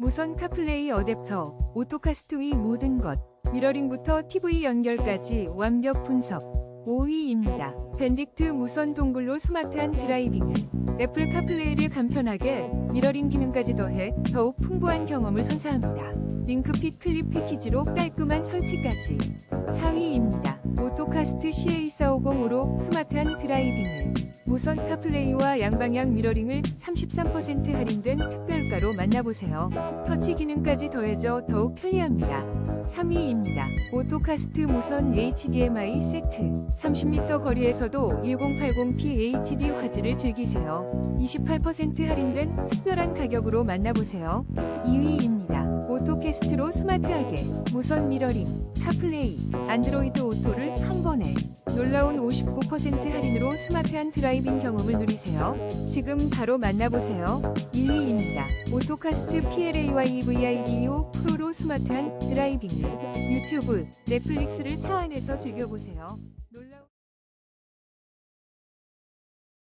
무선 카플레이 어댑터, 오토카스트 위 모든 것, 미러링부터 TV 연결까지 완벽 분석. 5위입니다. 밴딕트 무선 동굴로 스마트한 드라이빙을 애플 카플레이를 간편하게 미러링 기능까지 더해 더욱 풍부한 경험을 선사합니다. 링크핏 클립 패키지로 깔끔한 설치까지 4위입니다. 오토카스트 CA450으로 스마트한 드라이빙을 무선 카플레이와 양방향 미러링을 33% 할인된 특별가로 만나보세요. 터치 기능까지 더해져 더욱 편리합니다. 3위입니다. 오토카스트 무선 HDMI 세트 30m 거리에서도 1080p HD 화질을 즐기세요. 28% 할인된 특별한 가격으로 만나보세요. 2위입니다. 오토캐스트로 스마트하게 무선 미러링, 카플레이, 안드로이드 오토를 59% 할인으로 스마트한 드라이빙 경험을 누리세요. 지금 바로 만나보세요. 1위입니다. 오토카스트 PLA와 EVIDO 프로로 스마트한 드라이빙을 유튜브, 넷플릭스를 차 안에서 즐겨보세요.